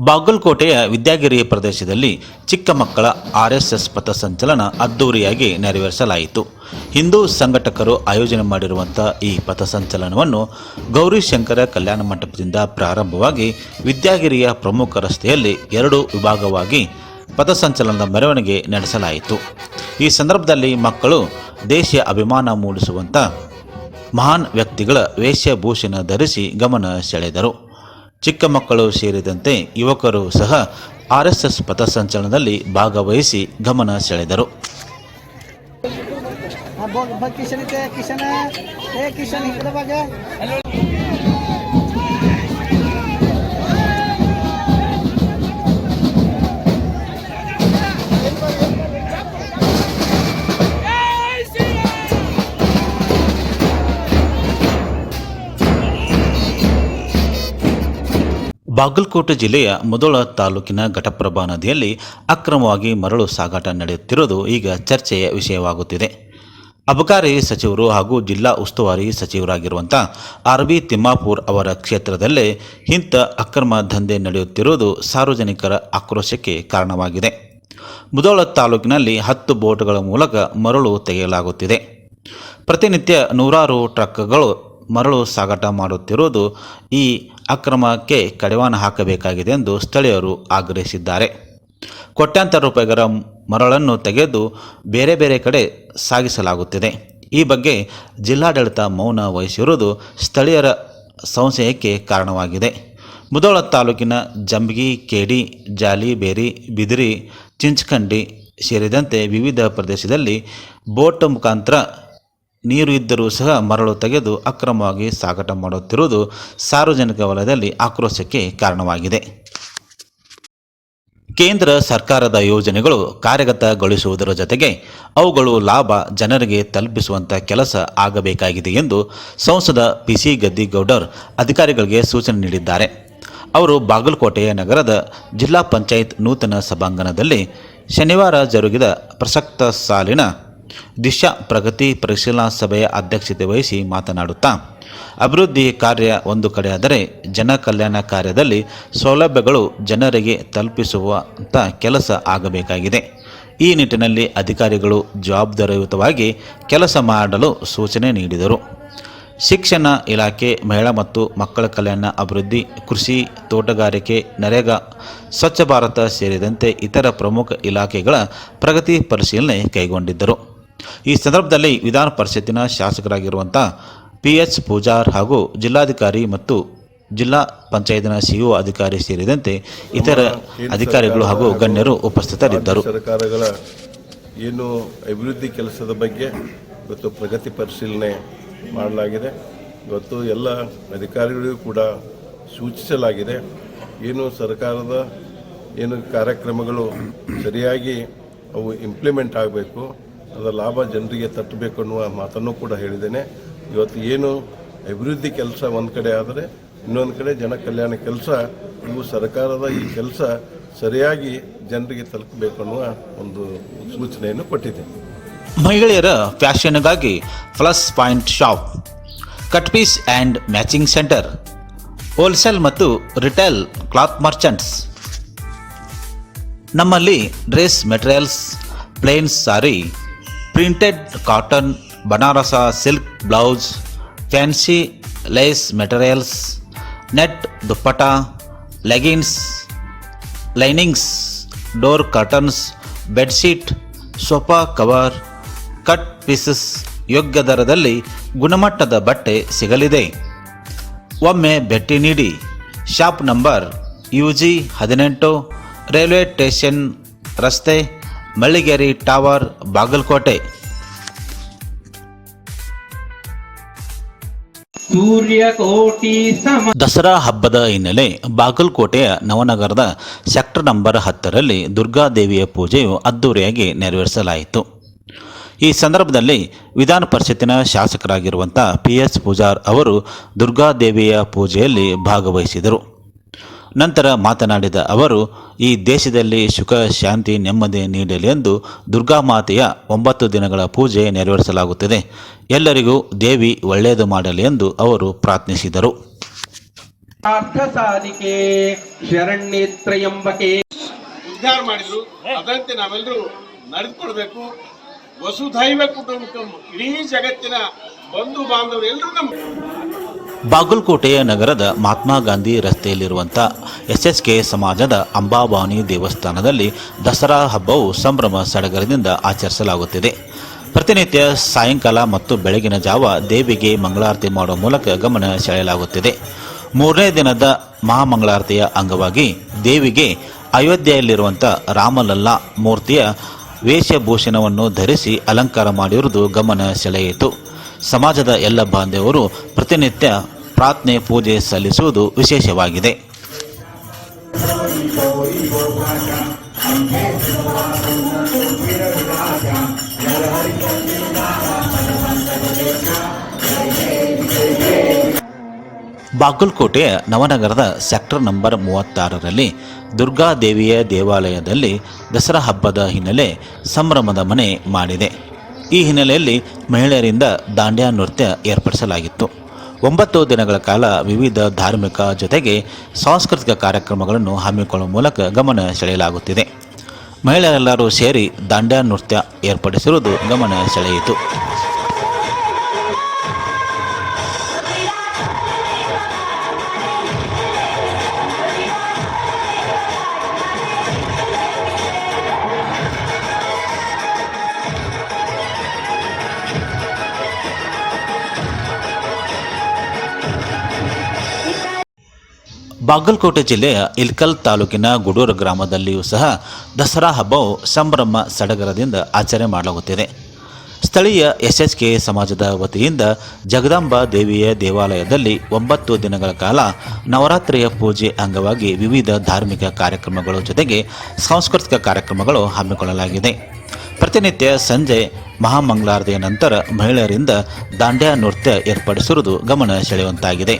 ಬಾಗಲಕೋಟೆಯ ವಿದ್ಯಾಗಿರಿ ಪ್ರದೇಶದಲ್ಲಿ ಚಿಕ್ಕ ಮಕ್ಕಳ ಆರ್ಎಸ್ಎಸ್ ಪಥಸಂಚಲನ ಅದ್ದೂರಿಯಾಗಿ ನೆರವೇರಿಸಲಾಯಿತು. ಹಿಂದೂ ಸಂಘಟಕರು ಆಯೋಜನೆ ಮಾಡಿರುವಂಥ ಈ ಪಥಸಂಚಲನವನ್ನು ಗೌರಿಶಂಕರ ಕಲ್ಯಾಣ ಮಂಟಪದಿಂದ ಪ್ರಾರಂಭವಾಗಿ ವಿದ್ಯಾಗಿರಿಯ ಪ್ರಮುಖ ರಸ್ತೆಯಲ್ಲಿ ಎರಡು ವಿಭಾಗವಾಗಿ ಪಥಸಂಚಲನದ ಮೆರವಣಿಗೆ ನಡೆಸಲಾಯಿತು. ಈ ಸಂದರ್ಭದಲ್ಲಿ ಮಕ್ಕಳು ದೇಶೀಯ ಅಭಿಮಾನ ಮೂಡಿಸುವಂಥ ಮಹಾನ್ ವ್ಯಕ್ತಿಗಳ ವೇಷಭೂಷಣ ಧರಿಸಿ ಗಮನ ಸೆಳೆದರು. ಚಿಕ್ಕ ಮಕ್ಕಳು ಸೇರಿದಂತೆ ಯುವಕರು ಸಹ ಆರ್ಎಸ್ಎಸ್ ಎಸ್ ಪಥಸಂಚಲನದಲ್ಲಿ ಭಾಗವಹಿಸಿ ಗಮನ ಸೆಳೆದರು. ಬಾಗಲಕೋಟೆ ಜಿಲ್ಲೆಯ ಮುದೋಳ ತಾಲೂಕಿನ ಘಟಪ್ರಭಾ ನದಿಯಲ್ಲಿ ಅಕ್ರಮವಾಗಿ ಮರಳು ಸಾಗಾಟ ನಡೆಯುತ್ತಿರುವುದು ಈಗ ಚರ್ಚೆಯ ವಿಷಯವಾಗುತ್ತಿದೆ. ಅಬಕಾರಿ ಸಚಿವರು ಹಾಗೂ ಜಿಲ್ಲಾ ಉಸ್ತುವಾರಿ ಸಚಿವರಾಗಿರುವಂಥ ಆರ್ ಬಿ ತಿಮ್ಮಾಪುರ್ ಅವರ ಕ್ಷೇತ್ರದಲ್ಲೇ ಇಂಥ ಅಕ್ರಮ ದಂಧೆ ನಡೆಯುತ್ತಿರುವುದು ಸಾರ್ವಜನಿಕರ ಆಕ್ರೋಶಕ್ಕೆ ಕಾರಣವಾಗಿದೆ. ಮುದೋಳ ತಾಲೂಕಿನಲ್ಲಿ ಹತ್ತು ಬೋಟ್ಗಳ ಮೂಲಕ ಮರಳು ತೆಗೆಯಲಾಗುತ್ತಿದೆ. ಪ್ರತಿನಿತ್ಯ ನೂರಾರು ಟ್ರಕ್ಗಳು ಮರಳು ಸಾಗಾಟ ಮಾಡುತ್ತಿರುವುದು ಈ ಅಕ್ರಮಕ್ಕೆ ಕಡಿವಾಣ ಹಾಕಬೇಕಾಗಿದೆ ಎಂದು ಸ್ಥಳೀಯರು ಆಗ್ರಹಿಸಿದ್ದಾರೆ. ಕೋಟ್ಯಾಂತರ ರೂಪಾಯಿಗಳ ಮರಳನ್ನು ತೆಗೆದು ಬೇರೆ ಬೇರೆ ಕಡೆ ಸಾಗಿಸಲಾಗುತ್ತಿದೆ. ಈ ಬಗ್ಗೆ ಜಿಲ್ಲಾಡಳಿತ ಮೌನ ವಹಿಸಿರುವುದು ಸ್ಥಳೀಯರ ಸಂಶಯಕ್ಕೆ ಕಾರಣವಾಗಿದೆ. ಮುದೋಳ ತಾಲೂಕಿನ ಜಂಬಗಿ, ಕೇಡಿ, ಜಾಲಿಬೇರಿ, ಬಿದಿರಿ ಚಿಂಚಖಂಡಿ ಸೇರಿದಂತೆ ವಿವಿಧ ಪ್ರದೇಶದಲ್ಲಿ ಬೋಟ್ ಮುಖಾಂತರ ನೀರು ಇದ್ದರೂ ಸಹ ಮರಳು ತೆಗೆದು ಅಕ್ರಮವಾಗಿ ಸಾಗಾಟ ಮಾಡುತ್ತಿರುವುದು ಸಾರ್ವಜನಿಕ ವಲಯದಲ್ಲಿ ಆಕ್ರೋಶಕ್ಕೆ ಕಾರಣವಾಗಿದೆ. ಕೇಂದ್ರ ಸರ್ಕಾರದ ಯೋಜನೆಗಳು ಕಾರ್ಯಗತಗೊಳಿಸುವುದರ ಜೊತೆಗೆ ಅವುಗಳು ಲಾಭ ಜನರಿಗೆ ತಲುಪಿಸುವಂಥ ಕೆಲಸ ಆಗಬೇಕಾಗಿದೆ ಎಂದು ಸಂಸದ ಪಿ ಸಿ ಗದ್ದಿಗೌಡರ್ ಅಧಿಕಾರಿಗಳಿಗೆ ಸೂಚನೆ ನೀಡಿದ್ದಾರೆ. ಅವರು ಬಾಗಲಕೋಟೆಯ ನಗರದ ಜಿಲ್ಲಾ ಪಂಚಾಯತ್ ನೂತನ ಸಭಾಂಗಣದಲ್ಲಿ ಶನಿವಾರ ಜರುಗಿದ ಪ್ರಸಕ್ತ ಸಾಲಿನ ದಿಶಾ ಪ್ರಗತಿ ಪರಿಶೀಲನಾ ಸಭೆಯ ಅಧ್ಯಕ್ಷತೆ ವಹಿಸಿ ಮಾತನಾಡುತ್ತಾ, ಅಭಿವೃದ್ಧಿ ಕಾರ್ಯ ಒಂದು ಕಡೆಯಾದರೆ ಜನ ಕಲ್ಯಾಣ ಕಾರ್ಯದಲ್ಲಿ ಸೌಲಭ್ಯಗಳು ಜನರಿಗೆ ತಲುಪಿಸುವಂಥ ಕೆಲಸ ಆಗಬೇಕಾಗಿದೆ. ಈ ನಿಟ್ಟಿನಲ್ಲಿ ಅಧಿಕಾರಿಗಳು ಜವಾಬ್ದಾರಿಯುತವಾಗಿ ಕೆಲಸ ಮಾಡಲು ಸೂಚನೆ ನೀಡಿದರು. ಶಿಕ್ಷಣ ಇಲಾಖೆ, ಮಹಿಳಾ ಮತ್ತು ಮಕ್ಕಳ ಕಲ್ಯಾಣ ಅಭಿವೃದ್ಧಿ, ಕೃಷಿ, ತೋಟಗಾರಿಕೆ, ನರೇಗಾ, ಸ್ವಚ್ಛ ಭಾರತ ಸೇರಿದಂತೆ ಇತರ ಪ್ರಮುಖ ಇಲಾಖೆಗಳ ಪ್ರಗತಿ ಪರಿಶೀಲನೆ ಕೈಗೊಂಡಿದ್ದರು. ಈ ಸಂದರ್ಭದಲ್ಲಿ ವಿಧಾನ ಪರಿಷತ್ತಿನ ಶಾಸಕರಾಗಿರುವಂಥ ಪಿ ಎಚ್ ಪೂಜಾರ್ ಹಾಗೂ ಜಿಲ್ಲಾಧಿಕಾರಿ ಮತ್ತು ಜಿಲ್ಲಾ ಪಂಚಾಯತ್ನ ಸಿಇಒ ಅಧಿಕಾರಿ ಸೇರಿದಂತೆ ಇತರ ಅಧಿಕಾರಿಗಳು ಹಾಗೂ ಗಣ್ಯರು ಉಪಸ್ಥಿತರಿದ್ದರು. ಸರ್ಕಾರಗಳ ಏನು ಅಭಿವೃದ್ಧಿ ಕೆಲಸದ ಬಗ್ಗೆ ಇವತ್ತು ಪ್ರಗತಿ ಪರಿಶೀಲನೆ ಮಾಡಲಾಗಿದೆ. ಇವತ್ತು ಎಲ್ಲ ಅಧಿಕಾರಿಗಳಿಗೂ ಕೂಡ ಸೂಚಿಸಲಾಗಿದೆ. ಏನು ಸರ್ಕಾರದ ಏನು ಕಾರ್ಯಕ್ರಮಗಳು ಸರಿಯಾಗಿ ಅವು ಇಂಪ್ಲಿಮೆಂಟ್ ಆಗಬೇಕು. ಅದರ ಲಾಭ ಜನರಿಗೆ ತಟ್ಟಬೇಕು ಅನ್ನುವ ಮಾತನ್ನು ಕೂಡ ಹೇಳಿದ್ದೇನೆ. ಇವತ್ತು ಏನು ಅಭಿವೃದ್ಧಿ ಕೆಲಸ ಒಂದು ಕಡೆ ಆದರೆ ಇನ್ನೊಂದು ಕಡೆ ಜನ ಕಲ್ಯಾಣ ಕೆಲಸ, ಇವು ಸರ್ಕಾರದ ಈ ಕೆಲಸ ಸರಿಯಾಗಿ ಜನರಿಗೆ ತಲುಪಬೇಕು ಅನ್ನುವ ಒಂದು ಸೂಚನೆಯನ್ನು ಕೊಟ್ಟಿದೆ ಮಹಿಳೆಯರ ಫ್ಯಾಷನ್ಗಾಗಿ plus point shop, cut piece and matching centre, wholesale ಮತ್ತು ರಿಟೇಲ್ ಕ್ಲಾತ್ ಮರ್ಚೆಂಟ್ಸ್. ನಮ್ಮಲ್ಲಿ dress materials, plain sari printed cotton Banaras silk blouse fancy lace materials net dupatta leggings linings door curtains bedsheet sofa cover cut pieces ಯೋಗ್ಯ ದರದಲ್ಲಿ ಗುಣಮಟ್ಟದ ಬಟ್ಟೆ ಸಿಗಲಿದೆ. ಒಮ್ಮೆ ಭೇಟಿ ನೀಡಿ. ಶಾಪ್ ನಂಬರ್ ಯು ಜಿ ಹದಿನೆಂಟು, ರೈಲ್ವೆ ಸ್ಟೇಷನ್, ರಸ್ತೆ ಮಳ್ಳಿಗೇರಿ ಟವರ್ ಬಾಗಲಕೋಟೆ. ದಸರಾ ಹಬ್ಬದ ಹಿನ್ನೆಲೆ ಬಾಗಲಕೋಟೆಯ ನವನಗರದ ಸೆಕ್ಟರ್ ನಂಬರ್ ಹತ್ತರಲ್ಲಿ ದುರ್ಗಾದೇವಿಯ ಪೂಜೆಯು ಅದ್ದೂರಿಯಾಗಿ ನೆರವೇರಿಸಲಾಯಿತು. ಈ ಸಂದರ್ಭದಲ್ಲಿ ವಿಧಾನ ಪರಿಷತ್ತಿನ ಶಾಸಕರಾಗಿರುವಂಥ ಪಿ ಎಸ್ ಪೂಜಾರ್ ಅವರು ದುರ್ಗಾದೇವಿಯ ಪೂಜೆಯಲ್ಲಿ ಭಾಗವಹಿಸಿದರು. ನಂತರ ಮಾತನಾಡಿದ ಅವರು ಈ ದೇಶದಲ್ಲಿ ಸುಖ ಶಾಂತಿ ನೆಮ್ಮದಿ ನೀಡಲಿ ಎಂದು ದುರ್ಗಾಮಾತೆಯ ಒಂಬತ್ತು ದಿನಗಳ ಪೂಜೆ ನೆರವೇರಿಸಲಾಗುತ್ತದೆ. ಎಲ್ಲರಿಗೂ ದೇವಿ ಒಳ್ಳೆಯದು ಮಾಡಲಿ ಎಂದು ಅವರು ಪ್ರಾರ್ಥಿಸಿದರು. ಉದ್ಧಾರ ಮಾಡಿದ್ರು? ಅದರಂತೆ ನಾವೆಲ್ಲರೂ ನಡೆದುಕೊಳ್ಬೇಕು. ವಸುಧೈವ ಕುಟುಂಬಕಂ. ಇಡೀ ಜಗತ್ತಿನ ಬಂಧು ಬಾಂಧವರು ಎಲ್ಲರೂ ನಮ್ಮ ಬಾಗಲಕೋಟೆಯ ನಗರದ ಮಹಾತ್ಮ ಗಾಂಧಿ ರಸ್ತೆಯಲ್ಲಿರುವಂಥ ಎಸ್ ಎಸ್ ಕೆ ಸಮಾಜದ ಅಂಬಾಭವಾನಿ ದೇವಸ್ಥಾನದಲ್ಲಿ ದಸರಾ ಹಬ್ಬವು ಸಂಭ್ರಮ ಸಡಗರದಿಂದ ಆಚರಿಸಲಾಗುತ್ತಿದೆ. ಪ್ರತಿನಿತ್ಯ ಸಾಯಂಕಾಲ ಮತ್ತು ಬೆಳಗಿನ ಜಾವ ದೇವಿಗೆ ಮಂಗಳಾರತಿ ಮಾಡುವ ಮೂಲಕ ಗಮನ ಸೆಳೆಯಲಾಗುತ್ತಿದೆ. ಮೂರನೇ ದಿನದ ಮಹಾಮಂಗಳಾರತಿಯ ಅಂಗವಾಗಿ ದೇವಿಗೆ ಅಯೋಧ್ಯೆಯಲ್ಲಿರುವಂಥ ರಾಮಲಲ್ಲಾ ಮೂರ್ತಿಯ ವೇಷಭೂಷಣವನ್ನು ಧರಿಸಿ ಅಲಂಕಾರ ಮಾಡಿರುವುದು ಗಮನ ಸೆಳೆಯಿತು. ಸಮಾಜದ ಎಲ್ಲ ಬಾಂಧವರು ಪ್ರತಿನಿತ್ಯ ಪ್ರಾರ್ಥನೆ, ಪೂಜೆ ಸಲ್ಲಿಸುವುದು ವಿಶೇಷವಾಗಿದೆ. ಬಾಗಲಕೋಟೆಯ ನವನಗರದ ಸೆಕ್ಟರ್ ನಂಬರ್ ಮೂವತ್ತಾರರಲ್ಲಿ ದುರ್ಗಾದೇವಿಯ ದೇವಾಲಯದಲ್ಲಿ ದಸರಾ ಹಬ್ಬದ ಹಿನ್ನೆಲೆ ಸಂಭ್ರಮದ ಮನೆ ಮಾಡಿದೆ. ಈ ಹಿನ್ನೆಲೆಯಲ್ಲಿ ಮಹಿಳೆಯರಿಂದ ದಾಂಡ್ಯಾ ನೃತ್ಯ ಏರ್ಪಡಿಸಲಾಗಿತ್ತು. ಒಂಬತ್ತು ದಿನಗಳ ಕಾಲ ವಿವಿಧ ಧಾರ್ಮಿಕ ಜೊತೆಗೆ ಸಾಂಸ್ಕೃತಿಕ ಕಾರ್ಯಕ್ರಮಗಳನ್ನು ಹಮ್ಮಿಕೊಳ್ಳುವ ಮೂಲಕ ಗಮನ ಸೆಳೆಯಲಾಗುತ್ತಿದೆ. ಮಹಿಳೆಯರೆಲ್ಲರೂ ಸೇರಿ ದಾಂಡ್ಯಾ ನೃತ್ಯ ಏರ್ಪಡಿಸಿರುವುದು ಗಮನ ಸೆಳೆಯಿತು. ಬಾಗಲಕೋಟೆ ಜಿಲ್ಲೆಯ ಇಲ್ಕಲ್ ತಾಲೂಕಿನ ಗುಡೂರು ಗ್ರಾಮದಲ್ಲಿಯೂ ಸಹ ದಸರಾ ಹಬ್ಬವು ಸಂಭ್ರಮ ಸಡಗರದಿಂದ ಆಚರಣೆ ಮಾಡಲಾಗುತ್ತಿದೆ. ಸ್ಥಳೀಯ ಎಸ್ ಎಚ್ ಕೆ ಸಮಾಜದ ವತಿಯಿಂದ ಜಗದಾಂಬಾ ದೇವಿಯ ದೇವಾಲಯದಲ್ಲಿ ಒಂಬತ್ತು ದಿನಗಳ ಕಾಲ ನವರಾತ್ರಿಯ ಪೂಜೆ ಅಂಗವಾಗಿ ವಿವಿಧ ಧಾರ್ಮಿಕ ಕಾರ್ಯಕ್ರಮಗಳ ಜೊತೆಗೆ ಸಾಂಸ್ಕೃತಿಕ ಕಾರ್ಯಕ್ರಮಗಳು ಹಮ್ಮಿಕೊಳ್ಳಲಾಗಿದೆ. ಪ್ರತಿನಿತ್ಯ ಸಂಜೆ ಮಹಾಮಂಗಳಾರತಿಯ ನಂತರ ಮಹಿಳೆಯರಿಂದ ದಾಂಡ್ಯಾ ನೃತ್ಯ ಏರ್ಪಡಿಸಿರುವುದು ಗಮನ ಸೆಳೆಯುವಂತಾಗಿದೆ.